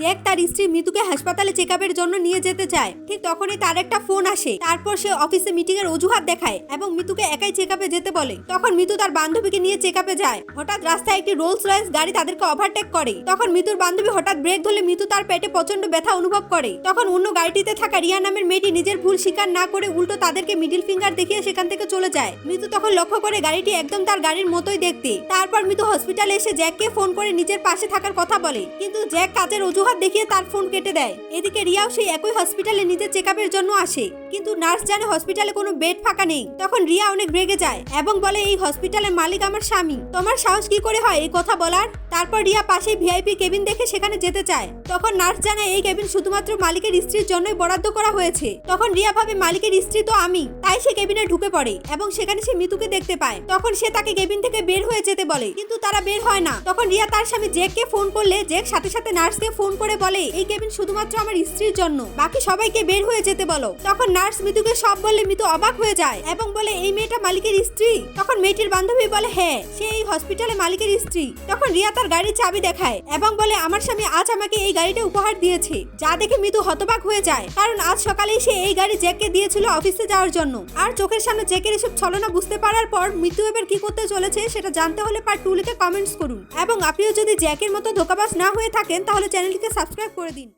Jack তার স্ত্রী মিতুকে হাসপাতালে চেক জন্য নিয়ে যেতে চায়, ঠিক তখনই তার একটা ফোন আসে। তারপর সে অফিসে মিটিং এর অজুহাত দেখায় এবং মিতুকে একাই চেক যেতে বলে। তখন মিতু তার বান্ধবীকে নিয়ে চেক যায়। হঠাৎ রাস্তায় একটি রোলস রয়েস গাড়ি তাদেরকে ওভারটেক করে। তখন মিতুর বান্ধবী হঠাৎ ব্রেক ধরলে মিতু তার পেটে প্রচণ্ড ব্যথা অনুভব করে। তখন অন্য গাড়িটিতে থাকা রিয়া নামের মেয়েটি নিজের ভুল স্বীকার না করে উল্টো তাদেরকে মিডিল ফিঙ্গার দেখিয়ে সেখান থেকে চলে যায়। মিতু তখন লক্ষ্য করে গাড়িটি একদম তার গাড়ির মতোই দেখতে। তারপর মিতু হসপিটালে এসে জ্যাককে ফোন করে নিজের পাশে থাকার কথা বলে। কিন্তু জ্যাক কাজের অজুহাত দেখিয়ে তার ফোন কেটে দেয়। এদিকে রিয়াও সেই একই হসপিটালে নিজের চেক জন্য আসে। কিন্তু নার্স জানে হসপিটালে কোনো বেড ফাঁকা নেই। তখন রিয়া অনেক রেগে যায় এবং বলে, এই হসপিটালের মালিক আমার স্বামী। তোমার সাহস কি করে হয় এই কথা বলার? তারপর রিয়া পাশে ভিআইপি কেবিন দেখে সেখানে যেতে চায়। তখন নার্স জানায়, এই কেবিন শুধুমাত্র মালিকের স্ত্রীর জন্যই বরাদ্দ করা হয়েছে তখন রিয়া ভাবে, মালিকের স্ত্রী তো আমি। তাই সে কেবিনে ঢুকে পড়ে এবং সেখানে সে মিতুকে দেখতে পায়। তখন সে তাকে কেবিন থেকে বের হয়ে যেতে বলে, কিন্তু তারা বের হয় না। তখন রিয়া তার স্বামী জেককে ফোন করলে জেক সাথে সাথে নার্সকে ফোন করে বলে, এই কেবিন শুধুমাত্র আমার স্ত্রীর জন্য। বাকি সবাইকে বের হয়ে যেতে বলো তখন নার্স মিতুকে সব বললে মিতু অবাক হয়ে যায় এবং বলে, এই মেয়েটা মালিকের স্ত্রী? তখন মেয়েটির বান্ধবী বলে হ্যাঁ সে এই হসপিটালে মালিকের স্ত্রী। তখন রিয়া তার গাড়ির চাবি দেখায় এবং বলে, আমার স্বামী আজ আমাকে এই গাড়িটা উপহার দিয়েছে। যা দেখে মিতু হতবাক হয়ে যায়, কারণ আজ সকালেই সে এই গাড়ি জ্যাককে দিয়েছিল অফিসে যাওয়ার জন্য। আর চোখের সামনে জ্যাকের এসব ছলনা বুঝতে পারার পর মিতু এবার কি করতে চলেছে সেটা জানতে হলে পার্ট টু লিখে কমেন্টস করুন। এবং আপনিও যদি জ্যাকের মতো ধোকাবাজ না হয়ে থাকেন, তাহলে চ্যানেলটিকে সাবস্ক্রাইব করে দিন।